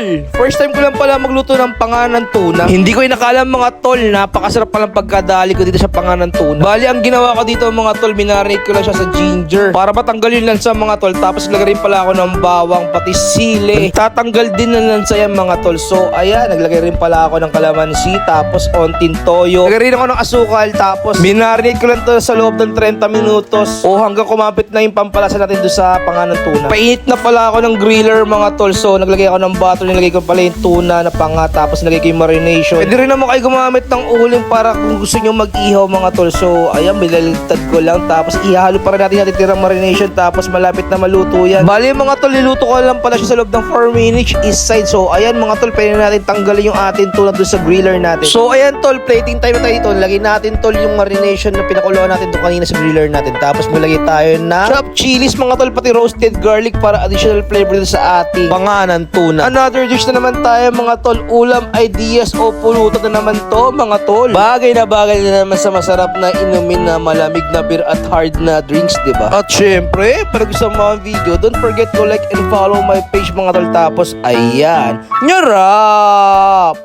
tol, first time ko lang pala magluto ng panganan tuna. Hindi ko inakala mga tol, napakasarap palang pagkadali ko dito sa panganan tuna. Bali, ang ginawa ko dito mga tol, minarinate ko lang siya sa ginger. Para matanggal yun lang sa mga tol. Tapos rin pala ako ng bawang, pati sili. Tatanggal din na lang sa yan mga tol. So, ayan, naglagay rin pala ako ng kalamansi, tapos ontin toyo. Naglagay rin ako ng asukal, tapos minarinate ko lang to sa loob ng 30 minutos. O hanggang kumapit na yung pampalasa natin doon sa panganan tuna. Painit na pala ako ng griller mga tol. So, naglagay ako ng butter, nilagay ko pala yung tuna na panga, tapos nilagay ko yung marination. Pwede rin naman kayo gumamit ng uling para kung gusto nyo mag-ihaw mga tol. So, ayan, bilaligtad ko lang. Tapos, ihalo pa rin natin tirang marination. Tapos, malapit na maluto yan. Bali, mga tol, niluto ko lang pala siya sa loob ng 4 minutes east side. So, ayan mga tol, pwede na natin tanggalin yung atin tuna doon sa griller natin. So, ayan tol, plating time na tayo dito. Lagay natin tol yung marination na pinakuluan natin doon kanina sa griller natin. Tapos, malagay tayo na chopped chilies mga tol, pati roasted garlic para additional flavor sa ating panganan tuna. Another dish na naman tayo mga tol, ulam ideas o pulutan na naman to mga tol. Bagay na bagay na naman sa masarap na inumin na malamig na beer at hard na drinks, di ba? At syempre, pag gusto mo ang video, don't forget to like and follow my page mga tol. Tapos, ayan, nyarap!